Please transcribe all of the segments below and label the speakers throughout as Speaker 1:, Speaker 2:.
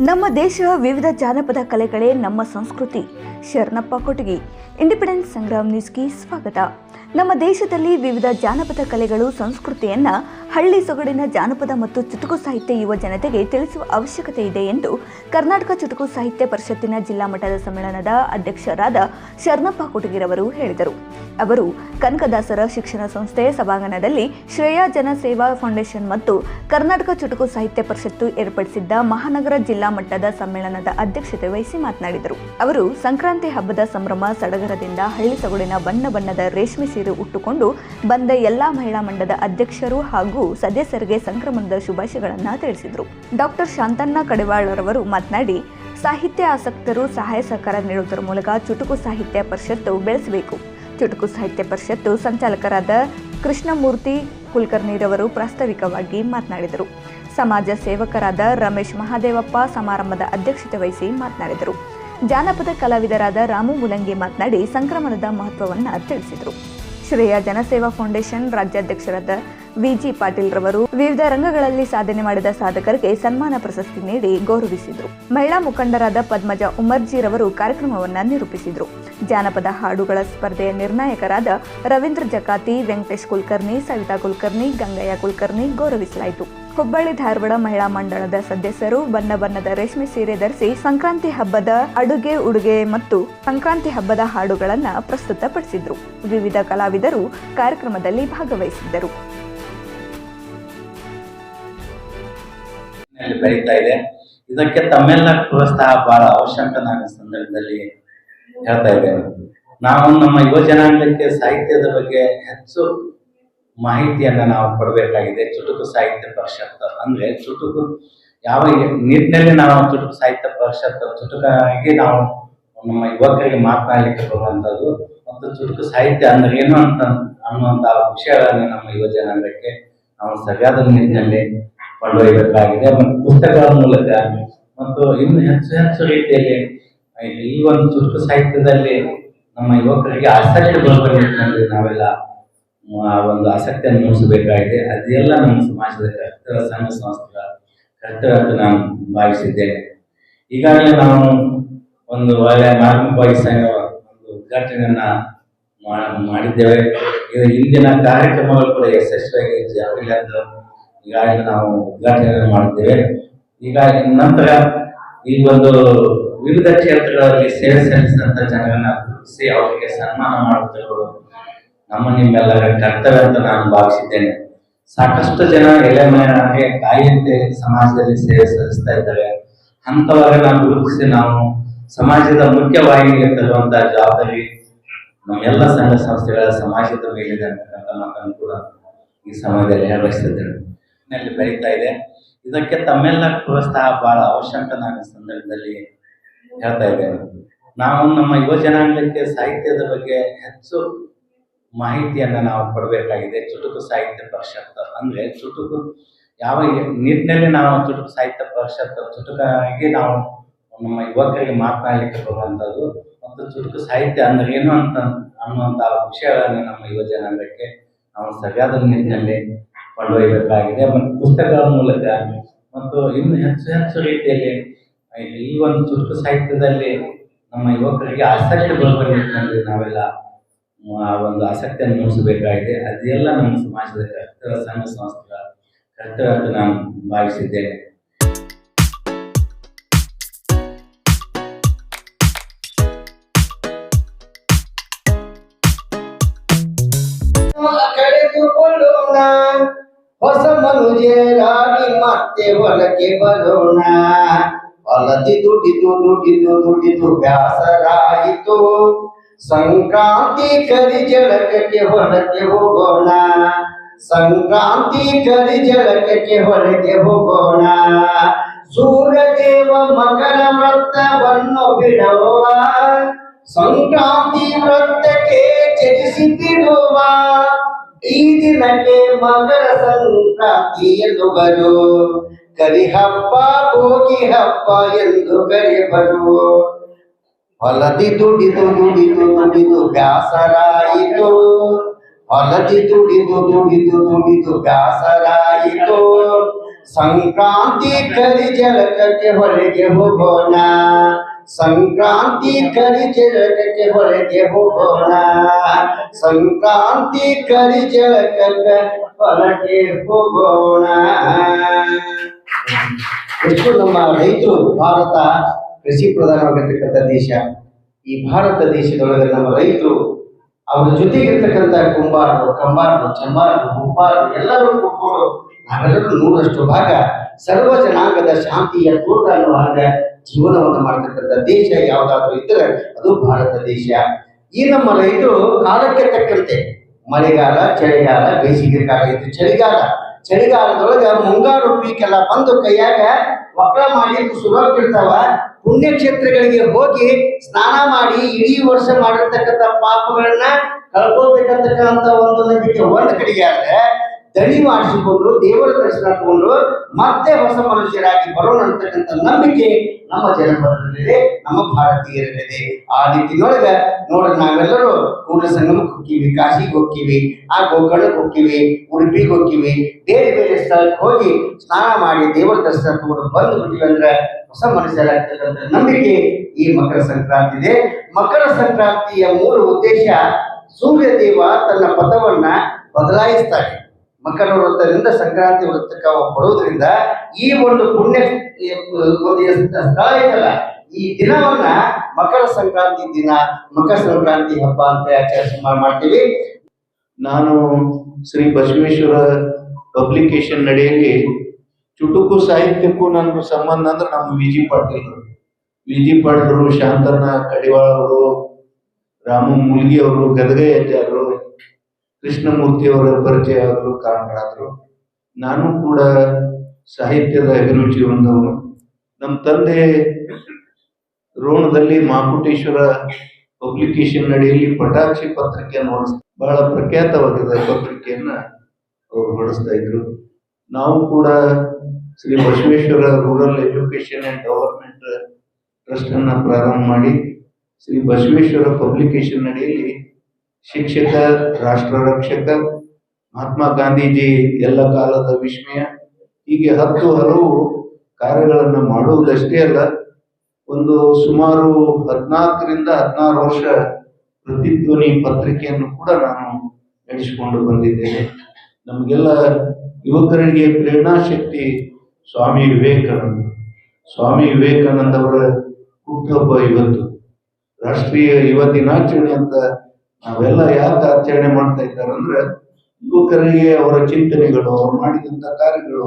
Speaker 1: ನಮ್ಮ ದೇಶ ವಿವಿಧ ಜಾನಪದ ಕಲೆಗಳೇ ನಮ್ಮ ಸಂಸ್ಕೃತಿ. ಶರಣಪ್ಪ ಕೊಟಗಿ ಇಂಡಿಪೆಂಡೆನ್ಸ್ ಸಂಗ್ರಾಮ್ ನ್ಯೂಸ್ಗೆ ಸ್ವಾಗತ. ನಮ್ಮ ದೇಶದಲ್ಲಿ ವಿವಿಧ ಜಾನಪದ ಕಲೆಗಳು, ಸಂಸ್ಕೃತಿಯನ್ನ ಹಳ್ಳಿ ಸೊಗಡಿನ ಜಾನಪದ ಮತ್ತು ಚುಟುಕು ಸಾಹಿತ್ಯ ಯುವ ಜನತೆಗೆ ತಿಳಿಸುವ ಅವಶ್ಯಕತೆ ಇದೆ ಎಂದು ಕರ್ನಾಟಕ ಚುಟುಕು ಸಾಹಿತ್ಯ ಪರಿಷತ್ತಿನ ಜಿಲ್ಲಾ ಮಟ್ಟದ ಸಮ್ಮೇಳನದ ಅಧ್ಯಕ್ಷರಾದ ಶರಣಪ್ಪ ಕೊಟಗಿರವರು ಹೇಳಿದರು. ಅವರು ಕನಕದಾಸರ ಶಿಕ್ಷಣ ಸಂಸ್ಥೆ ಸಭಾಂಗಣದಲ್ಲಿ ಶ್ರೇಯಾ ಜನ ಸೇವಾ ಫೌಂಡೇಶನ್ ಮತ್ತು ಕರ್ನಾಟಕ ಚುಟುಕು ಸಾಹಿತ್ಯ ಪರಿಷತ್ತು ಏರ್ಪಡಿಸಿದ್ದ ಮಹಾನಗರ ಜಿಲ್ಲಾ ಮಟ್ಟದ ಸಮ್ಮೇಳನದ ಅಧ್ಯಕ್ಷತೆ ವಹಿಸಿ ಮಾತನಾಡಿದರು. ಅವರು ಸಂಕ್ರಾಂತಿ ಹಬ್ಬದ ಸಂಭ್ರಮ, ಸಡಗರದಿಂದ ಹಳ್ಳಿ ಸೊಗಡಿನ ಬಣ್ಣ ಬಣ್ಣದ ರೇಷ್ಮೆ ಸೀರೆ ಉಟ್ಟುಕೊಂಡು ಬಂದ ಎಲ್ಲಾ ಮಹಿಳಾ ಮಂಡದ ಅಧ್ಯಕ್ಷರು ಹಾಗೂ ಸದಸ್ಯರಿಗೆ ಸಂಕ್ರಮಣದ ಶುಭಾಶಯಗಳನ್ನು ತಿಳಿಸಿದರು. ಡಾಕ್ಟರ್ ಶಾಂತಣ್ಣ ಕಡಿವಾಳರವರು ಮಾತನಾಡಿ, ಸಾಹಿತ್ಯ ಆಸಕ್ತರು ಸಹಾಯ ಸಹಕಾರ ನೀಡುವುದರ ಮೂಲಕ ಚುಟುಕು ಸಾಹಿತ್ಯ ಪರಿಷತ್ತು ಬೆಳೆಸಬೇಕು. ಚುಟುಕು ಸಾಹಿತ್ಯ ಪರಿಷತ್ತು ಸಂಚಾಲಕರಾದ ಕೃಷ್ಣಮೂರ್ತಿ ಕುಲಕರ್ಣಿರವರು ಪ್ರಾಸ್ತಾವಿಕವಾಗಿ ಮಾತನಾಡಿದರು. ಸಮಾಜ ಸೇವಕರಾದ ರಮೇಶ್ ಮಹಾದೇವಪ್ಪ ಸಮಾರಂಭದ ಅಧ್ಯಕ್ಷತೆ ವಹಿಸಿ ಮಾತನಾಡಿದರು. ಜಾನಪದ ಕಲಾವಿದರಾದ ರಾಮು ಮುಲಂಗಿ ಮಾತನಾಡಿ, ಸಂಕ್ರಮಣದ ಮಹತ್ವವನ್ನು ತಿಳಿಸಿದರು. ಶ್ರೇಯಾ ಜನಸೇವಾ ಫೌಂಡೇಶನ್ ರಾಜ್ಯಾಧ್ಯಕ್ಷರಾದ ವಿಜಿ ಪಾಟೀಲ್ ರವರು ವಿವಿಧ ರಂಗಗಳಲ್ಲಿ ಸಾಧನೆ ಮಾಡಿದ ಸಾಧಕರಿಗೆ ಸನ್ಮಾನ ಪ್ರಶಸ್ತಿ ನೀಡಿ ಗೌರವಿಸಿದರು. ಮಹಿಳಾ ಮುಖಂಡರಾದ ಪದ್ಮಜ ಉಮರ್ಜಿರವರು ಕಾರ್ಯಕ್ರಮವನ್ನು ನಿರೂಪಿಸಿದರು. ಜಾನಪದ ಹಾಡುಗಳ ಸ್ಪರ್ಧೆಯ ನಿರ್ಣಾಯಕರಾದ ರವೀಂದ್ರ ಜಕಾತಿ, ವೆಂಕಟೇಶ್ ಕುಲಕರ್ಣಿ, ಸವಿತಾ ಕುಲಕರ್ಣಿ, ಗಂಗಯ್ಯ ಕುಲಕರ್ಣಿ ಗೌರವಿಸಲಾಯಿತು. ಹುಬ್ಬಳ್ಳಿ ಧಾರವಾಡ ಮಹಿಳಾ ಮಂಡಳದ ಸದಸ್ಯರು ಬಣ್ಣ ಬಣ್ಣದ ರೇಷ್ಮೆ ಸೀರೆ ಧರಿಸಿ ಸಂಕ್ರಾಂತಿ ಹಬ್ಬದ ಅಡುಗೆ, ಉಡುಗೆ ಮತ್ತು ಸಂಕ್ರಾಂತಿ ಹಬ್ಬದ ಹಾಡುಗಳನ್ನು ಪ್ರಸ್ತುತಪಡಿಸಿದರು. ವಿವಿಧ ಕಲಾವಿದರು ಕಾರ್ಯಕ್ರಮದಲ್ಲಿ ಭಾಗವಹಿಸಿದ್ದರು.
Speaker 2: ಇದಕ್ಕೆ ತಮ್ಮೆಲ್ಲ ಪ್ರೋತ್ಸಾಹ ಬಹಳ ಅವಶ್ಯಕ ನಾನು ಸಂದರ್ಭದಲ್ಲಿ ಹೇಳ್ತಾ ಇದ್ದೇನೆ. ನಾವು ನಮ್ಮ ಯುವ ಜನಾಂಗಕ್ಕೆ ಸಾಹಿತ್ಯದ ಬಗ್ಗೆ ಹೆಚ್ಚು ಮಾಹಿತಿಯನ್ನ ನಾವು ಕೊಡಬೇಕಾಗಿದೆ. ಚುಟುಕು ಸಾಹಿತ್ಯ ಪರಿಷತ್ ಅಂದ್ರೆ ಚುಟುಕು ಯಾವ ನಿಟ್ಟಿನಲ್ಲಿ ನಾವು ಚುಟುಕು ಸಾಹಿತ್ಯ ಪರಿಷತ್ ಚುಟುಕಾಗಿ ನಾವು ನಮ್ಮ ಯುವಕರಿಗೆ ಮಾತನಾಡಲಿಕ್ಕೆ ಬರುವಂಥದ್ದು ಮತ್ತು ಚುಟುಕು ಸಾಹಿತ್ಯ ಅಂದ್ರೆ ಏನು ಅಂತ ಅನ್ನುವಂತಹ ವಿಷಯಗಳನ್ನು ನಮ್ಮ ಯುವ ಜನಾಂಗಕ್ಕೆ ನಾವು ಸರಿಯಾದ ನಿಟ್ಟಿನಲ್ಲಿ ಕೊಂಡೊಯ್ಯಬೇಕಾಗಿದೆ. ಮತ್ತು ಪುಸ್ತಕಗಳ ಮೂಲಕ ಮತ್ತು ಇನ್ನು ಹೆಚ್ಚು ಹೆಚ್ಚು ರೀತಿಯಲ್ಲಿ ಈ ಒಂದು ಚುಟುಕು ಸಾಹಿತ್ಯದಲ್ಲಿ ನಮ್ಮ ಯುವಕರಿಗೆ ಆಸಕ್ತಿ ಬರುವ ನಾವೆಲ್ಲ ಆ ಒಂದು ಆಸಕ್ತಿಯನ್ನು ಮೂಡಿಸಬೇಕಾಗಿದೆ. ಅದೆಲ್ಲ ನಮ್ಮ ಸಮಾಜದ ಕರ್ತರ ಸಂಘ ಸಂಸ್ಥೆಗಳ ಕರ್ತರ ಅಂತ ನಾನು ಭಾವಿಸಿದ್ದೇನೆ. ಈಗಾಗಲೇ ನಾವು ಒಂದು ಒಳ್ಳೆಯ ಮಾರ್ಮಿಕವಾಗಿ ಸಂಘ ಒಂದು ಉದ್ಘಾಟನೆಯನ್ನ ಮಾಡಿದ್ದೇವೆ. ಇದು ಇಂದಿನ ಕಾರ್ಯಕ್ರಮಗಳು ಕೂಡ ಯಶಸ್ವಿಯಾಗಿ ಜಾಗಲಿ ಅಂತ ಈಗಾಗಲೇ ನಾವು ಉದ್ಘಾಟನೆ ಮಾಡಿದ್ದೇವೆ. ಈಗ ನಂತರ ಈ ಒಂದು ವಿವಿಧ ಕ್ಷೇತ್ರಗಳಲ್ಲಿ ಸೇವೆ ಸಲ್ಲಿಸಿದಂಥ ಜನರನ್ನ ಗುರುತಿಸಿ ಅವರಿಗೆ ಸನ್ಮಾನ ಮಾಡುತ್ತಿರುವುದು ನಮ್ಮ ನಿಮ್ಮೆಲ್ಲರ ಕರ್ತವ್ಯ ಅಂತ ನಾನು ಭಾವಿಸಿದ್ದೇನೆ. ಸಾಕಷ್ಟು ಜನ ಎಲೆಮರೆಯಾಗಿ ಕಾಯಿಯಂತೆ ಸಮಾಜದಲ್ಲಿ ಸೇವೆ ಸಲ್ಲಿಸ್ತಾ ಇದ್ದಾರೆ. ಅಂತವರನ್ನ ಗುರುತಿಸಿ ನಾವು ಸಮಾಜದ ಮುಖ್ಯವಾಹಿನಿಗೆ ತರುವಂತಹ ಜವಾಬ್ದಾರಿ ನಮ್ಮೆಲ್ಲ ಸಂಘ ಸಂಸ್ಥೆಗಳ ಸಮಾಜದ ಮೇಲಿದೆ ಅಂತಕ್ಕಂಥ ಮಾತನ್ನು ಕೂಡ ಈ ಸಮಯದಲ್ಲಿ ಹೇಳಬಯಸಿದ್ದೇನೆ ಬರೀತಾ ಇದೆ. ಇದಕ್ಕೆ ತಮ್ಮೆಲ್ಲ ಪ್ರೋತ್ಸಾಹ ಬಹಳ ಅವಶ್ಯಕ ನಾನು ಈ ಸಂದರ್ಭದಲ್ಲಿ ಹೇಳ್ತಾ ಇದ್ದೇನೆ. ನಾವು ನಮ್ಮ ಯುವ ಜನಾಂಗಕ್ಕೆ ಸಾಹಿತ್ಯದ ಬಗ್ಗೆ ಹೆಚ್ಚು ಮಾಹಿತಿಯನ್ನ ನಾವು ಕೊಡಬೇಕಾಗಿದೆ ಚುಟುಕು ಸಾಹಿತ್ಯ ಪರಿಷತ್ ಅಂದ್ರೆ ಚುಟುಕು ಯಾವ ನಿಟ್ಟಿನಲ್ಲಿ ನಾವು ಚುಟುಕು ಸಾಹಿತ್ಯ ಪರಿಷತ್ ಚುಟುಕಾಗಿ ನಾವು ನಮ್ಮ ಯುವಕರಿಗೆ ಮಾತನಾಡಲಿಕ್ಕೆ ಬರುವಂಥದ್ದು ಮತ್ತು ಚುಟುಕು ಸಾಹಿತ್ಯ ಅಂದ್ರೆ ಏನು ಅಂತ ಅನ್ನುವಂಥ ವಿಷಯಗಳನ್ನು ನಮ್ಮ ಯುವ ಜನಾಂಗಕ್ಕೆ ನಾವು ಸರಿಯಾದ ನಿಟ್ಟಿನಲ್ಲಿ ಕೊಂಡೊಯ್ಯಬೇಕಾಗಿದೆ. ಮತ್ತು ಪುಸ್ತಕಗಳ ಮೂಲಕ ಮತ್ತು ಇನ್ನು ಹೆಚ್ಚು ಹೆಚ್ಚು ರೀತಿಯಲ್ಲಿ ಈ ಒಂದು ಚುಟುಕು ಸಾಹಿತ್ಯದಲ್ಲಿ ನಮ್ಮ ಯುವಕರಿಗೆ ಆಸಕ್ತಿ ಬರುವ ನಿಟ್ಟಿನಲ್ಲಿ ನಾವೆಲ್ಲ ಆ ಒಂದು ಆಸಕ್ತಿಯನ್ನು ಮೂಡಿಸಬೇಕಾಗಿದೆ. ಅದೆಲ್ಲ ನಮ್ಮ ಸಮಾಜದ ಕರ್ತವ್ಯ, ಸಂಘ ಸಂಸ್ಥೆಗಳ ಕರ್ತವ್ಯ ಅಂತ ನಾನು ಭಾವಿಸಿದ್ದೇನೆ.
Speaker 3: ಹೊಸ ಮನುಜರಾಗಿ ಮತ್ತೆ ಹೊಲಕ್ಕೆ ಬರೋಣ. ಹೊಲದಿ ದುಡಿದು ದುಡಿದು ದುಡಿದು ಬ್ಯಾಸರಾಯಿತು. ಸಂಕ್ರಾಂತಿ ಕರಿ ಜಳಕಕ್ಕೆ ಹೊಲಕ್ಕೆ ಹೋಗೋಣ. ಸಂಕ್ರಾಂತಿ ಕರಿ ಜಳಕಕ್ಕೆ ಹೊಲಕ್ಕೆ ಹೋಗೋಣ. ಸೂರ್ಯದೇವ ಮಕರ ವ್ರತವನ್ನು ಬಿಡುವ. ಸಂಕ್ರಾಂತಿ ವ್ರತಕ್ಕೆ ಚಲಿಸಿ ಬಿಡುವ ಈ ದಿನಕ್ಕೆ ಮಕರ ಸಂಕ್ರಾಂತಿ ಬರು. ಕರಿ ಹಬ್ಬ ಭೋಗಿ ಹಬ್ಬ ಎಂದು ಕರೆಬರು. ಹೊಲದಿ ದುಡಿದು ದುಡಿದು ದುಡಿದು ಬ್ಯಾಸರಾಯಿತು. ಹೊಲದಿ ದುಡಿದು ದುಡಿದು ದುಡಿದು ಬ್ಯಾಸರಾಯಿತು. ಸಂಕ್ರಾಂತಿ ಕರಿ ಜಲಕಕ್ಕೆ ಹೊರಗೆ ಹೋಗೋಣ. ಸಂಕ್ರಾಂತಿ ಕರಿ ಜಲಕಕ್ಕೆ ಹೊರಗೆ ಹೋಗೋಣ. ಸಂಕ್ರಾಂತಿ ಕರಿ ಜಲಕಕ್ಕೆ ಹೊರಗೆ ಹೋಗೋಣ. ಎಷ್ಟು ನಮ್ಮ ರೈತರು ಭಾರತ ಕೃಷಿ ಪ್ರಧಾನವಾಗಿರ್ತಕ್ಕಂಥ ದೇಶ, ಈ ಭಾರತ ದೇಶದೊಳಗೆ ನಮ್ಮ ರೈತರು ಅವರ ಜೊತೆಗಿರ್ತಕ್ಕಂಥ ಕುಂಬಾರರು, ಕಂಬಾರರು ಚಮ್ಮಾರರು ಗುಪ್ಪಾರರು ಎಲ್ಲರೂ ಕೂತ್ಕೊಂಡು ನಾವೆಲ್ಲರೂ ನೂರಷ್ಟು ಭಾಗ ಸರ್ವ ಜನಾಂಗದ ಶಾಂತಿಯ ತೋಟ ಅನ್ನುವ ಹಾಗ ಜೀವನವನ್ನು ಮಾಡ್ತಕ್ಕಂಥ ದೇಶ ಯಾವುದಾದ್ರೂ ಇದ್ದರೆ ಅದು ಭಾರತ ದೇಶ. ಈ ನಮ್ಮ ರೈತರು ಕಾಲಕ್ಕೆ ತಕ್ಕಂತೆ ಮಳೆಗಾಲ, ಚಳಿಗಾಲ ಬೇಸಿಗೆ ಕಾಲ ಇದು ಚಳಿಗಾಲ. ಚಳಿಗಾಲದೊಳಗ ಮುಂಗಾರು ಪೀಕೆಲ್ಲ ಬಂದು ಕೈಯಾಗ ಒಕ್ಕಳ ಮಾಡಿ ಸುರಕ್ಕಿರ್ತಾವ ಪುಣ್ಯಕ್ಷೇತ್ರಗಳಿಗೆ ಹೋಗಿ ಸ್ನಾನ ಮಾಡಿ ಇಡೀ ವರ್ಷ ಮಾಡಿರ್ತಕ್ಕಂಥ ಪಾಪಗಳನ್ನ ಕಳ್ಕೊಳ್ಬೇಕಂತಕ್ಕಂಥ ಒಂದು ನಂಬಿಕೆ ಒಂದ್ ಕಡೆಗೆ ಆದ್ರೆ ದಣಿ ಮಾಡಿಸಿಕೊಂಡು ದೇವರ ದರ್ಶನ ತಗೊಂಡು ಮತ್ತೆ ಹೊಸ ಮನುಷ್ಯರಾಗಿ ಬರೋಣ ಅಂತಕ್ಕಂಥ ನಂಬಿಕೆ ನಮ್ಮ ಜನಪದರಲ್ಲಿದೆ, ನಮ್ಮ ಭಾರತೀಯರಲ್ಲಿದೆ. ಆ ನಿಟ್ಟಿನೊಳಗೆ ನೋಡ್ರಿ ನಾವೆಲ್ಲರೂ ಕೂಡ ಸಂಗಮಕ್ಕೆ ಹೋಗ್ತೀವಿ, ಕಾಶಿಗೆ ಹೋಗ್ತೀವಿ, ಆ ಗೋಕರ್ಣಕ್ಕೆ ಹೋಗ್ತೀವಿ, ಉಡುಪಿಗೆ ಹೋಗ್ತೀವಿ. ಬೇರೆ ಬೇರೆ ಸ್ಥಳಕ್ಕೆ ಹೋಗಿ ಸ್ನಾನ ಮಾಡಿ ದೇವರ ದರ್ಶನ ತಗೊಂಡು ಬಂದು ಬಿಟ್ಟಿವಿ ಅಂದ್ರೆ ಹೊಸ ಮನುಷ್ಯರಾಗ್ತಕ್ಕಂಥ ನಂಬಿಕೆ ಈ ಮಕರ ಸಂಕ್ರಾಂತಿ ಇದೆ ಮಕರ ಸಂಕ್ರಾಂತಿಯ ಮೂಲ ಉದ್ದೇಶ ಸೂರ್ಯ ದೇವ ತನ್ನ ಪದವನ್ನ ಬದಲಾಯಿಸ್ತಾನೆ. ಮಕರ ವೃತ್ತದಿಂದ ಸಂಕ್ರಾಂತಿ ವೃತ್ತಕ್ಕೆ ಬರೋದ್ರಿಂದ ಈ ಒಂದು ಪುಣ್ಯ ಒಂದು ಸ್ಥಳ ಇದೆಯಲ್ಲ ಈ ದಿನವನ್ನ ಮಕರ ಸಂಕ್ರಾಂತಿ ದಿನ, ಮಕರ ಸಂಕ್ರಾಂತಿ ಹಬ್ಬ ಅಂತ ಆಚರಿಸಿ ಮಾಡ್ತೀವಿ.
Speaker 4: ನಾನು ಶ್ರೀ ಬಸವೇಶ್ವರ ಪಬ್ಲಿಕೇಶನ್ ನಡೆಯಲ್ಲಿ ಚುಟುಕು ಸಾಹಿತ್ಯಕ್ಕೂ ನನ್ನ ಸಂಬಂಧ ಅಂದ್ರೆ ನಮ್ಮ V G Patil V G Shantana Kadiwala ಅವರು, ರಾಮು ಮುಲ್ಗಿ ಅವರು ಗದಗಯ್ಯಜ್ಜರು ಕೃಷ್ಣಮೂರ್ತಿ ಅವರ ಪರಿಚಯ ಆಗಲು ಕಾರಣರಾದರು. ನಾನು ಕೂಡ ಸಾಹಿತ್ಯದ ಅಭಿರುಚಿ ಹೊಂದವನು. ನಮ್ಮ ತಂದೆ ರೋಣದಲ್ಲಿ ಮಾಕುಟೇಶ್ವರ ಪಬ್ಲಿಕೇಶನ್ ನಡೆಯಲ್ಲಿ ಪಟಾಕ್ಷಿ ಪತ್ರಿಕೆಯನ್ನು ಹೊಡೆಸ್ ಬಹಳ ಪ್ರಖ್ಯಾತವಾಗಿದೆ ಪತ್ರಿಕೆಯನ್ನ ಅವರು ಹೊರಡಿಸ್ತಾ ಇದ್ರು. ನಾವು ಕೂಡ Shri Basaveshwara rural education and development trust ಅನ್ನ ಪ್ರಾರಂಭ ಮಾಡಿ ಶ್ರೀ ಬಸವೇಶ್ವರ ಪಬ್ಲಿಕೇಶನ್ ನಡೆಯಲ್ಲಿ ಶಿಕ್ಷಕ ರಾಷ್ಟ್ರ ರಕ್ಷಕ, ಮಹಾತ್ಮ ಗಾಂಧೀಜಿ ಎಲ್ಲ ಕಾಲದ ವಿಸ್ಮಯ. ಹೀಗೆ ಹತ್ತು ಹಲವು ಕಾರ್ಯಗಳನ್ನು ಮಾಡುವುದಷ್ಟೇ ಅಲ್ಲ, ಒಂದು ಸುಮಾರು ಹದಿನಾಲ್ಕರಿಂದ ಹದಿನಾರು ವರ್ಷ ಪ್ರತಿಧ್ವನಿ ಪತ್ರಿಕೆಯನ್ನು ಕೂಡ ನಾನು ನಡೆಸಿಕೊಂಡು ಬಂದಿದ್ದೇನೆ. ನಮಗೆಲ್ಲ ಯುವಕರಿಗೆ ಪ್ರೇರಣಾ ಶಕ್ತಿ, ಸ್ವಾಮಿ ವಿವೇಕಾನಂದ. ಸ್ವಾಮಿ ವಿವೇಕಾನಂದ ಅವರ ಹುಟ್ಟುಹಬ್ಬ ಇವತ್ತು. ರಾಷ್ಟ್ರೀಯ ಯುವ ದಿನಾಚರಣೆ ಅಂತ ನಾವೆಲ್ಲ ಯಾಕೆ ಆಚರಣೆ ಮಾಡ್ತಾ ಇದ್ದಾರೆ ಅಂದ್ರೆ ಯುವಕರಿಗೆ ಅವರ ಚಿಂತನೆಗಳು, ಅವ್ರು ಮಾಡಿದಂತ ಕಾರ್ಯಗಳು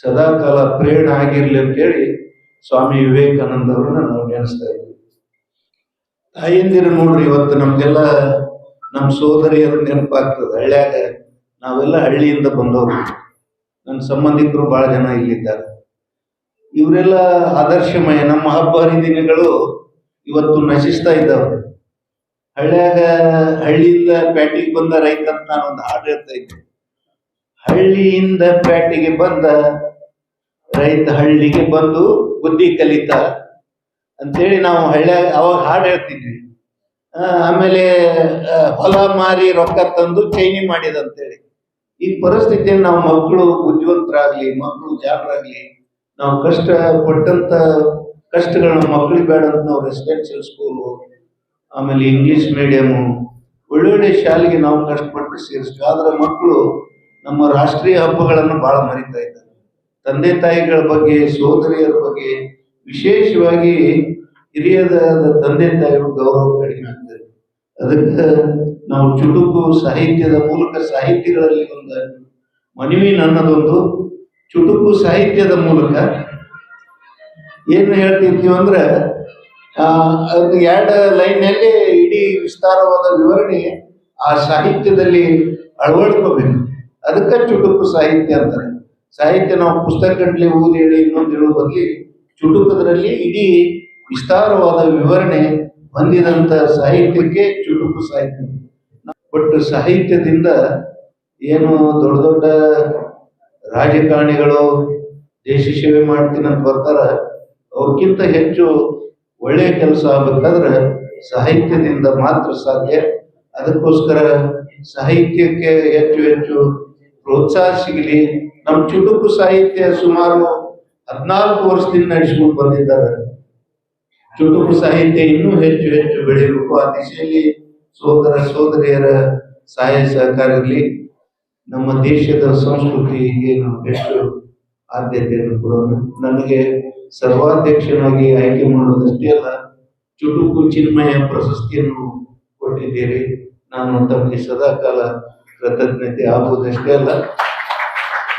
Speaker 4: ಸದಾಕಾಲ ಪ್ರೇರಣೆ ಆಗಿರ್ಲಿ ಅಂತೇಳಿ ಸ್ವಾಮಿ ವಿವೇಕಾನಂದ ಅವರನ್ನ ನಾವು ನೆನೆಸ್ತಾ ಇದ್ವಿ ತಾಯಂದಿರು ನೋಡ್ರಿ, ಇವತ್ತು ನಮ್ಗೆಲ್ಲ ನಮ್ಮ ಸೋದರಿಯರು ನೆನಪಾಗ್ತದೆ. ಹಳ್ಳ್ಯಾಗ ನಾವೆಲ್ಲ ಹಳ್ಳಿಯಿಂದ ಬಂದವರು. ನನ್ನ ಸಂಬಂಧಿಕರು ಬಹಳ ಜನ ಇಲ್ಲಿದ್ದಾರೆ. ಇವರೆಲ್ಲ ಆದರ್ಶಮಯ. ನಮ್ಮ ಹಬ್ಬ ಹರಿದಿನಗಳು ಇವತ್ತು ನಶಿಸ್ತಾ ಇದ್ದಾವೆ. ಹಳ್ಳ್ಯಾಗ ಹಳ್ಳಿಯಿಂದ ಪ್ಯಾಟಿಗೆ ಬಂದ ರೈತ ಅಂತ ನಾನು ಒಂದು ಹಾಡು ಹೇಳ್ತಾ ಇದ್ದೆ ಹಳ್ಳಿಯಿಂದ ಪ್ಯಾಟಿಗೆ ಬಂದ ರೈತ ಹಳ್ಳಿಗೆ ಬಂದು ಬುದ್ಧಿ ಕಲಿತ ಅಂತೇಳಿ ನಾವು ಹಳ್ಳಿಯಾಗ ಅವಾಗ ಹಾಡು ಹೇಳ್ತಿದ್ವಿ ಆಮೇಲೆ ಹೊಲ ಮಾರಿ ರೊಕ್ಕ ತಂದು ಚೈನಿ ಮಾಡಿದ ಅಂತೇಳಿ. ಈ ಪರಿಸ್ಥಿತಿಯಲ್ಲಿ ನಾವು ಮಕ್ಕಳು ಬುದ್ಧಿವಂತರಾಗ್ಲಿ, ಮಕ್ಕಳು ಜಾಗರಾಗ್ಲಿ ನಾವು ಕಷ್ಟ ಪಟ್ಟಂತ ಕಷ್ಟಗಳನ್ನ ಮಕ್ಕಳಿಗೆ ಬೇಡ ಅಂತ ನಾವು ರೆಸಿಡೆನ್ಷಿಯಲ್ ಸ್ಕೂಲು ಆಮೇಲೆ ಇಂಗ್ಲಿಷ್ ಮೀಡಿಯಮು ಒಳ್ಳೊಳ್ಳೆ ಶಾಲೆಗೆ ನಾವು ಕಷ್ಟಪಟ್ಟು ಸೇರಿಸ್ತೀವಿ. ಆದ್ರೆ ಮಕ್ಕಳು ನಮ್ಮ ರಾಷ್ಟ್ರೀಯ ಹಬ್ಬಗಳನ್ನು ಬಹಳ ಮರಿತಾ ಇದ್ದಾರೆ. ತಂದೆ ತಾಯಿಗಳ ಬಗ್ಗೆ, ಸೋದರಿಯರ ಬಗ್ಗೆ ವಿಶೇಷವಾಗಿ ಹಿರಿಯದ ತಂದೆ ತಾಯಿಗಳ ಗೌರವ ಕಡಿಮೆ ಆಗ್ತದೆ ಅದಕ್ಕೆ ನಾವು ಚುಟುಕು ಸಾಹಿತ್ಯದ ಮೂಲಕ ಸಾಹಿತ್ಯಗಳಲ್ಲಿ ಒಂದು ಮನವಿ ನನ್ನದೊಂದು. ಚುಟುಕು ಸಾಹಿತ್ಯದ ಮೂಲಕ ಏನು ಹೇಳ್ತಿರ್ತೀವಿ ಅಂದ್ರೆ ಎರಡು ಲೈನ್ನಲ್ಲಿ ಇಡೀ ವಿಸ್ತಾರವಾದ ವಿವರಣೆ ಆ ಸಾಹಿತ್ಯದಲ್ಲಿ ಅಳವಡ್ಕೋಬೇಕು ಅದಕ್ಕೆ ಚುಟುಕು ಸಾಹಿತ್ಯ ಅಂತಾರೆ. ಸಾಹಿತ್ಯ ನಾವು ಪುಸ್ತಕದಲ್ಲಿ ಓದಿ ಹೇಳಿ ಇನ್ನೊಂದು ಹೇಳೋ ಬದಲಿ ಚುಟುಕದ್ರಲ್ಲಿ ಇಡೀ ವಿಸ್ತಾರವಾದ ವಿವರಣೆ ಹೊಂದಿದಂತ ಸಾಹಿತ್ಯಕ್ಕೆ ಚುಟುಕು ಸಾಹಿತ್ಯ. ಬಟ್ ಸಾಹಿತ್ಯದಿಂದ ಏನು ದೊಡ್ಡ ದೊಡ್ಡ ರಾಜಕಾರಣಿಗಳು ದೇಶ ಸೇವೆ ಮಾಡ್ತೀನಿ ಅಂತ ಬರ್ತಾರ ಅವ್ರಿಗಿಂತ ಹೆಚ್ಚು ಒಳ್ಳೆಯ ಕೆಲಸ ಆಗ್ಬೇಕಾದ್ರೆ ಸಾಹಿತ್ಯದಿಂದ ಮಾತ್ರ ಸಾಧ್ಯ. ಅದಕ್ಕೋಸ್ಕರ ಸಾಹಿತ್ಯಕ್ಕೆ ಹೆಚ್ಚು ಹೆಚ್ಚು ಪ್ರೋತ್ಸಾಹ ಸಿಗಲಿ. ನಮ್ಮ ಚುಟುಕು ಸಾಹಿತ್ಯ ಸುಮಾರು ಹದಿನಾಲ್ಕು ವರ್ಷದಿಂದ ನಡೆಸ್ಕೊಂಡು ಬಂದಿದ್ದಾರೆ. ಚುಟುಕು ಸಾಹಿತ್ಯ ಇನ್ನೂ ಹೆಚ್ಚು ಹೆಚ್ಚು ಬೆಳೆಯಬೇಕು. ಆ ದಿಶೆಯಲ್ಲಿ ಸೋದರ ಸೋದರಿಯರ ಸಹಾಯ ಸಹಕಾರ ಇರಲಿ. ನಮ್ಮ ದೇಶದ ಸಂಸ್ಕೃತಿಗೆ ನಾವು ಎಷ್ಟು ಆದ್ಯತೆಯನ್ನು ಕೊಡೋಣ. ನನಗೆ ಸರ್ವಾಧ್ಯಕ್ಷನಾಗಿ ಆಯ್ಕೆ ಮಾಡುವುದಷ್ಟೇ ಅಲ್ಲ, ಚುಟುಕು ಚಿನ್ಮಯ ಪ್ರಶಸ್ತಿಯನ್ನು ಕೊಟ್ಟಿದ್ದೀರಿ. ನಾನು ತಮಗೆ ಸದಾಕಾಲ ಕೃತಜ್ಞತೆ ಆಗುವುದಷ್ಟೇ ಅಲ್ಲ,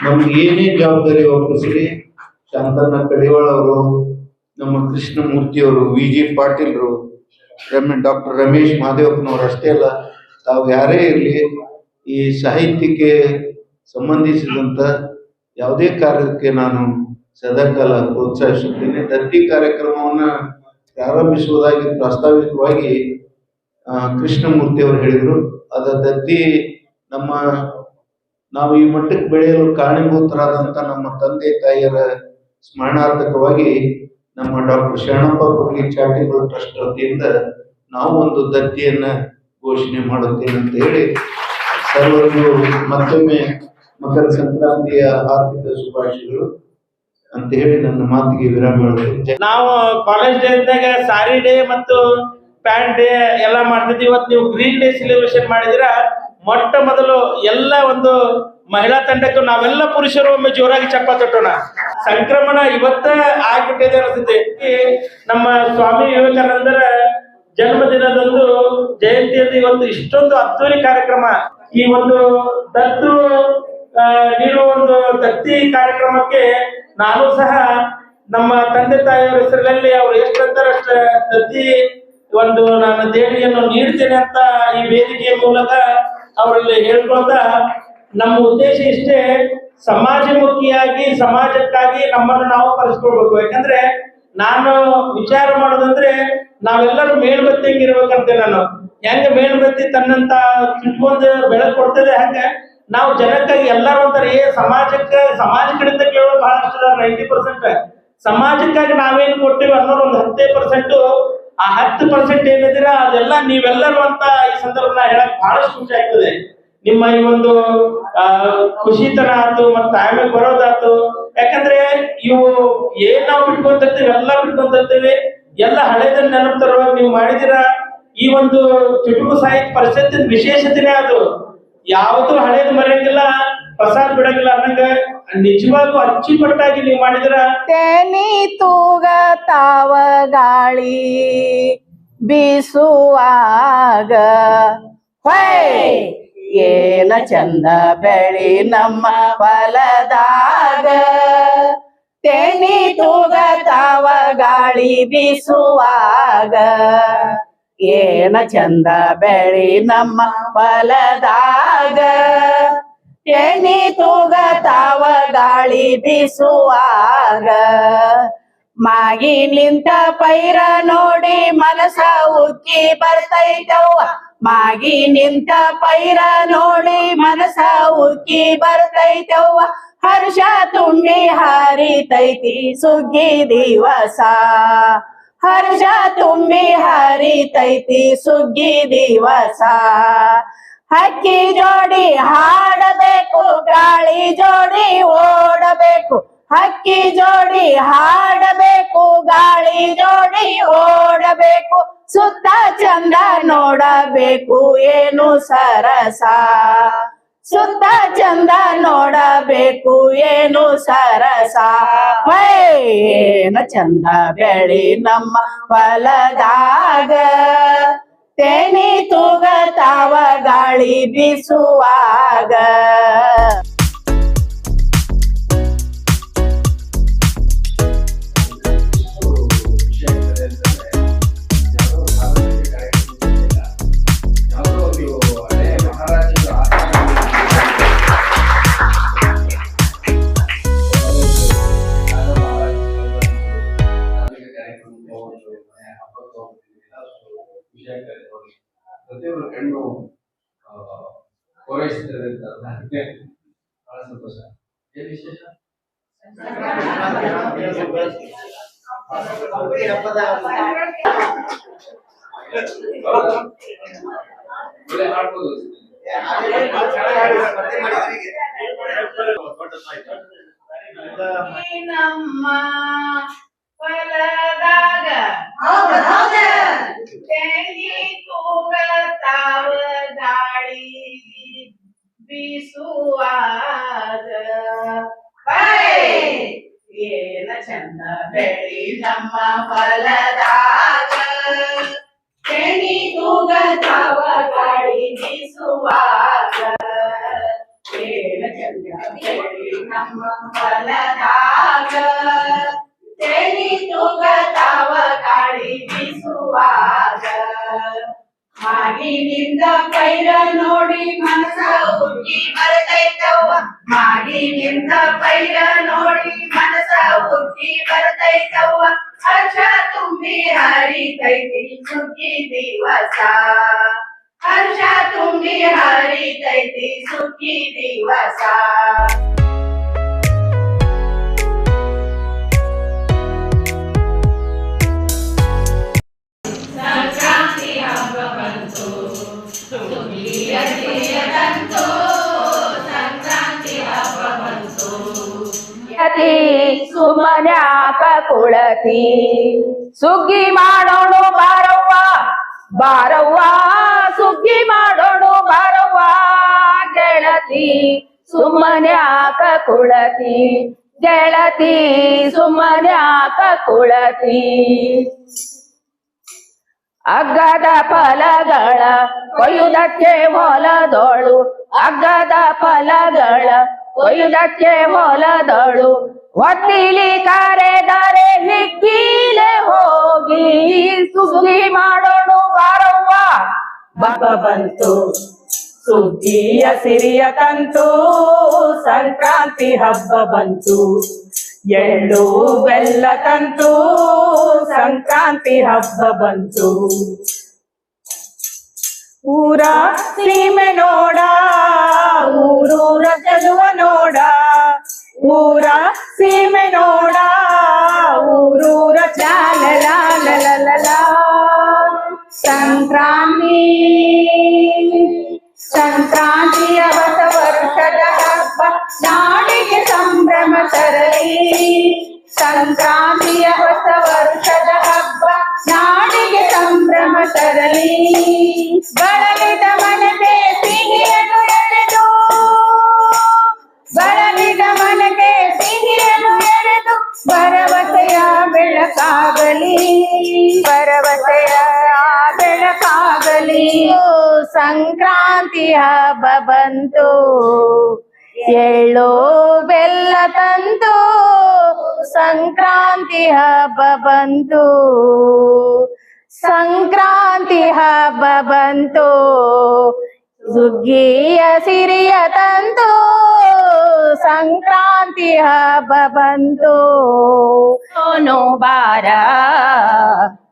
Speaker 4: ನಮ್ಗೆ ಏನೇ ಜವಾಬ್ದಾರಿ ಒಪ್ಪಿಸ್ರಿ ಶಾಂತನ ಕಡಿವಾಳವರು ನಮ್ಮ ಕೃಷ್ಣಮೂರ್ತಿಯವರು ವಿ ಜಿ ಪಾಟೀಲ್ರು, ರಮ, ಡಾಕ್ಟರ್ ರಮೇಶ್ ಮಹಾದೇವಪ್ಪನವರು ಅಷ್ಟೇ ಅಲ್ಲ, ತಾವು ಯಾರೇ ಇರಲಿ, ಈ ಸಾಹಿತ್ಯಕ್ಕೆ ಸಂಬಂಧಿಸಿದಂತ ಯಾವುದೇ ಕಾರ್ಯಕ್ಕೆ ನಾನು ಸದಾಕಾಲ ಪ್ರೋತ್ಸಾಹಿಸುತ್ತೇನೆ. ದತ್ತಿ ಕಾರ್ಯಕ್ರಮವನ್ನ ಪ್ರಾರಂಭಿಸುವುದಾಗಿ ಪ್ರಾಸ್ತಾವಿಕವಾಗಿ ಕೃಷ್ಣಮೂರ್ತಿ ಅವರು ಹೇಳಿದರು. ಅದ ದತ್ತಿ ನಮ್ಮ, ನಾವು ಈ ಮಟ್ಟಕ್ಕೆ ಬೆಳೆಯಲು ಕಾರಣೀಭೂತರಾದಂತ ನಮ್ಮ ತಂದೆ, ತಾಯಿಯರ ಸ್ಮರಣಾರ್ಥಕವಾಗಿ ನಮ್ಮ ಡಾಕ್ಟರ್ ಶರಣಪ್ಪ ಕೊಡ್ಲಿ ಚಾಟಿಗಳು ಟ್ರಸ್ಟ್ ವತಿಯಿಂದ ನಾವು ಒಂದು ದತ್ತಿಯನ್ನ ಘೋಷಣೆ ಮಾಡುತ್ತೇನೆ ಅಂತ ಹೇಳಿ, ಸರ್ವರಿಗೂ ಮತ್ತೊಮ್ಮೆ ಮಕರ ಸಂಕ್ರಾಂತಿಯ ಆರ್ಥಿಕ ಶುಭಾಶಯಗಳು. ಅಂತ ಹೇಳಿ ನನ್ನ ಮಾತಿಗೆ ವಿರಾಮ ಹೇಳ್ತೇನೆ
Speaker 5: ನಾವು ಕಾಲೇಜ್ ಡೇ ಇದ್ದಾಗ ಸಾರಿ ಡೇ ಮತ್ತು ಪ್ಯಾಂಟ್ ಡೇ ಎಲ್ಲ ಮಾಡ್ತಿದ್ವಿ. ಇವತ್ತು ನೀವು ಗ್ರೀನ್ ಡೇ ಸೆಲೆಬ್ರೇಷನ್ ಮಾಡಿದಿರ ಮೊಟ್ಟ ಮೊದಲು ಎಲ್ಲ ಒಂದು ಮಹಿಳಾ ತಂಡಕ್ಕೂ ನಾವೆಲ್ಲ ಪುರುಷರು ಒಮ್ಮೆ ಜೋರಾಗಿ ಚಪ್ಪ ತಟ್ಟೋಣ. ಸಂಕ್ರಮಣ ಇವತ್ತ ಆಗ್ಬಿಟ್ಟಿದೆ ಅನಿಸುತ್ತೆ. ನಮ್ಮ ಸ್ವಾಮಿ ವಿವೇಕಾನಂದರ ಜನ್ಮದಿನದಂದು ಜಯಂತಿಯಲ್ಲಿ ಇವತ್ತು ಇಷ್ಟೊಂದು ಅದ್ದೂರಿ ಕಾರ್ಯಕ್ರಮ. ಈ ಒಂದು ದತ್ತು ನೀಡುವ ಒಂದು ದತ್ತಿ ಕಾರ್ಯಕ್ರಮಕ್ಕೆ ನಾನು ಸಹ ನಮ್ಮ ತಂದೆ ತಾಯಿಯವರ ಹೆಸರಿನಲ್ಲಿ ಅವ್ರು ಎಷ್ಟು ತದ್ದಿ ಒಂದು ನಾನು ದೇಣಿಗೆಯನ್ನು ನೀಡ್ತೇನೆ ಅಂತ ಈ ವೇದಿಕೆಯ ಮೂಲಕ ಅವರಲ್ಲಿ ಹೇಳ್ಕೊಳ್ತಾ ನಮ್ಮ ಉದ್ದೇಶ ಇಷ್ಟೇ ಸಮಾಜಮುಖಿಯಾಗಿ, ಸಮಾಜಕ್ಕಾಗಿ ನಮ್ಮನ್ನು ನಾವು ಕಲಿಸ್ಕೊಳ್ಬೇಕು. ಯಾಕಂದ್ರೆ ನಾನು ವಿಚಾರ ಮಾಡೋದಂದ್ರೆ ನಾವೆಲ್ಲರೂ ಮೇಲ್ಬತ್ತಿಂಗ್ ಇರ್ಬೇಕಂತೆ ನಾನು. ಹೆಂಗ ಮೇಲ್ಬತ್ತಿ ತನ್ನಂತ ಚುಟ್ಕೊಂಡು ಬೆಳಕು ಕೊಡ್ತದೆ ಹಂಗ ನಾವು ಜನಕ್ಕಾಗಿ ಎಲ್ಲರೂ ಅಂತಾರೆ ಸಮಾಜಕ್ಕೆ ಸಮಾಜ ಕಡೆಯಿಂದ ಕೇಳೋದು ಬಹಳಷ್ಟು ನೈಂಟಿ ಪರ್ಸೆಂಟ್ ಸಮಾಜಕ್ಕಾಗಿ ನಾವೇನು ಕೊಟ್ಟಿವಿ ಅನ್ನೋದು ಒಂದು ಹತ್ತೇ ಪರ್ಸೆಂಟ್. ಆ ಹತ್ತು ಪರ್ಸೆಂಟ್ ಏನಿದ್ದೀರಾ, ಅದೆಲ್ಲ ನೀವೆಲ್ಲರೂ ಅಂತ ಈ ಸಂದರ್ಭ ಹೇಳಕ್ ಬಹಳಷ್ಟು ಖುಷಿ ಆಗ್ತದೆ. ನಿಮ್ಮ ಈ ಒಂದು ಖುಷಿತನ ಆತು ಮತ್ತ ಆಮೇಲೆ ಬರೋದಾತು ಯಾಕಂದ್ರೆ ಇವು ಏನ್ ನಾವು ಬಿಟ್ಕೊಂತಿರ್ತೀವಿ, ಎಲ್ಲ ಬಿಟ್ಕೊಂತಿರ್ತೀವಿ. ಎಲ್ಲ ಹಳೇದನ್ನ ನೆನಪು ತರುವಾಗ ನೀವು ಮಾಡಿದಿರ ಈ ಒಂದು ಚುಟುಕು ಸಾಹಿತ್ಯ ಪರಿಷತ್ತಿನ ವಿಶೇಷತೆನೇ ಅದು. ಯಾವುದು ಹಳೇದು ಮರೆಯಂಗಿಲ್ಲ ಪ್ರಸಾದ್ ಬಿಡಂಗಿಲ್ಲ ಅನ್ನಂಗ ನಿಜವಾಗೂ ಅಚ್ಚುಕಟ್ಟಾಗಿ ನೀವು ಮಾಡಿದಿರ?
Speaker 6: ತೆನಿ ತೂಗತಾವ ಗಾಳಿ ಬೀಸುವಾಗ. ಏನ ಚಂದ ಬೆಳಿ ನಮ್ಮ ಹೊಲದಾಗ. ತೆನಿ ತೂಗತಾವ ಗಾಳಿ ಬೀಸುವಾಗ. ಏನ ಚಂದ ಬೆಳಿ ನಮ್ಮ ಬಲದಾಗ. ಎಣ್ಣಿ ತೂಗತಾವ ಗಾಳಿ ಬೀಸುವಾಗ. ಮಾಗಿಲಿಂತ ಪೈರ ನೋಡಿ ಮನಸ ಉಕ್ಕಿ ಬರ್ತೈತವ್ವ. ಮಾಗಿ ನಿಂತ ಪೈರ ನೋಡಿ ಮನಸ ಉಕ್ಕಿ ಬರ್ತೈತವ್ವ. ಹರ್ಷ ತುಂಬಿ ಹಾರಿತೈತಿ ಸುಗ್ಗಿ ದಿವಸ. ಹರ್ಷ ತುಂಬಿ ಹರಿತೈತಿ ಸುಗ್ಗಿ ದಿವಸ. ಹಕ್ಕಿ ಜೋಡಿ ಹಾಡಬೇಕು, ಗಾಳಿ ಜೋಡಿ ಓಡಬೇಕು. ಹಕ್ಕಿ ಜೋಡಿ ಹಾಡಬೇಕು, ಗಾಳಿ ಜೋಡಿ ಓಡಬೇಕು. ಸುತ್ತ ಚಂದ ನೋಡಬೇಕು, ಏನು ಸರಸ. ಸುತ್ತ ಚಂದ ನೋಡಬೇಕು ಏನು ಸರಸ. ಏನ ಚಂದ ಬೆಳಿ ನಮ್ಮ ಹೊಲದಾಗ. ತೆನಿ ತೂಗತಾವ ಗಾಳಿ ಬೀಸುವಾಗ.
Speaker 7: ಪೂರೈಸುತ್ತದೆ ಅದಕ್ಕೆ ಬಹಳ ಸಂತೋಷ ಏನ್ ವಿಶೇಷ ಒಳ್ಳೆ ಹಾಡ್ಬೋದು
Speaker 6: ನಮ್ಮ ಹೊಲದಾಗ ತೆಂಗಿ ತೂಗತಾವ ಗಾಳಿ ಬೀಸುವಾಗ ಬೈ! ಏನ ಚಂದ ಬೆಳಿ ನಮ್ಮ ಹೊಲದಾಗ ತೆಂಗಿ ತೂಗತಾವ ಗಾಳಿ ಬೀಸುವಾಗ ಏನ ಚಂದ ಬೆಳಿ ನಮ್ಮ ಹೊಲದಾಗ ತೆಂಗಿ ತೂಗತಾವ ಗಾಳಿ ಬೀಸುವಾಗ ಮಾಗಿನಿಂದ ಪೈರ ನೋಡಿ ಮನಸ ಉಕ್ಕಿ ಬರ್ತೈತವ್ವ ಮಾಗಿನಿಂದ ಪೈರ ನೋಡಿ ಮನಸ ಉಕ್ಕಿ ಬರ್ತೈತವ್ವ ಹರ್ಷ ತುಂಬಿ ಹರಿತೈತಿ ಸುಗ್ಗಿ ದಿವಸ ಹರ್ಷ ತುಂಬಿ ಹರಿತೈತಿ ಸುಗ್ಗಿ ದಿವಸ
Speaker 8: ಸುಮನ್ಯಾಕ ಕುಳತಿ. ಸುಗ್ಗಿ ಮಾಡೋಣ ಬಾರವ್ವ ಬಾರವ್ವ, ಸುಗ್ಗಿ ಮಾಡೋಣ ಬಾರವ್ವ, ಗೆಳತಿ ಸುಮ್ಮನ್ಯಾಕ ಕುಳತಿ. ಗೆಳತಿ ಸುಮ್ಮನ್ಯಾಕ ಕುಳತಿ. ಅಗ್ಗದ ಫಲಗಳ ಕೊಯ್ಯುದಕ್ಕೆ ಹೊಲದೋಳು. ಅಗ್ಗದ ಫಲಗಳ ಕೊಯ್ಯುವುದಕ್ಕೆ ಹೊಲದೋಳು. ಒತ್ತಿಲಿ ಕರೆದರೆ ಹಿಗ್ಗಿಲೆ ಹೋಗಿ ಸುಗ್ಗಿ ಮಾಡೋಣ ಬಾರವ್ವ.
Speaker 6: ಹಬ್ಬ ಬಂತು, ಸುಗ್ಗಿಯ ಸಿರಿಯ ತಂತು, ಸಂಕ್ರಾಂತಿ ಹಬ್ಬ ಬಂತು. ಎಳ್ಳು ಬೆಲ್ಲ ತಂತು ಸಂಕ್ರಾಂತಿ ಹಬ್ಬ ಬಂತು. ಊರ ಸೀಮೆ ನೋಡ ಊರೂರ ಚೆಲುವ ನೋಡ, ಊರ ಸೀಮೆ ನೋಡ ಊರೂರ ಚಾಲ ಸಂಕ್ರಾಂತಿ ಸಂಕ್ರಾಂತಿಯ ಹೊಸ ವರ್ಷದ ಹಬ್ಬ ನಾಡಿಗೆ ಸಂಭ್ರಮ ತರಲಿ. ಸಂಕ್ರಾಂತಿಯ ಹೊಸ ವರ್ಷದ ಹಬ್ಬ ನಾಡಿಗೆ ಸಂಭ್ರಮ ತರಲಿ. ಬಳಲಿದ ಮನೆಗೆ ಸಿಹಿಯನ್ನು ಎಳೆದು, ಬಳಲಿದ ಮನೆಗೆ ಸಿಹಿಯನ್ನು ಎಳೆದು ಭರವಸೆಯ ಬೆಳಕಾಗಲಿ. ಭರವಸೆಯ ಬೆಳಕಾಗಲಿ. ಸಂಕ್ರಾಂತಿ ಹಬ್ಬ ಬಂತು. ಎಳ್ಳು ಬೆಲ್ಲ ತಂತು. ಸಂಕ್ರಾಂತಿ ಹಬ್ಬ ಬಂತು. ಸಂಕ್ರಾಂತಿ ಹಬ್ಬ ಬಂತು. ಸುಗ್ಗಿಯ ಸಿರಿಯ ತಂತು. ಸಂಕ್ರಾಂತಿ ಹಬ್ಬ ಬಂತು. ಸೋನು ಬಾರ.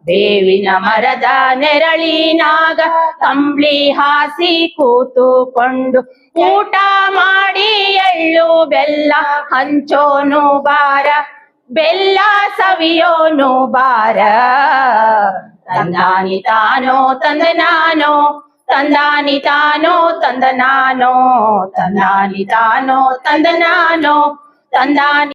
Speaker 6: ಬೇವಿನ ಮರದ ನೆರಳಿನಾಗ ಕಂಬ್ಳಿ ಹಾಸಿ ಕೂತುಕೊಂಡು ಊಟ ಮಾಡಿ ಎಳ್ಳು ಬೆಲ್ಲ ಹಂಚೋನು ಬಾರ, ಬೆಲ್ಲ ಸವಿಯೋನು ಬಾರ. ತಂದಾನಿ ತಾನೋ, ತಂದ ನಾನೋ, ತಂದಾನಿ ತಾನೋ, ತಂದ ನಾನೋ, ತಂದಾನಿ ತಾನೋ, ತಂದ ನಾನೋ, ತಂದಾನಿ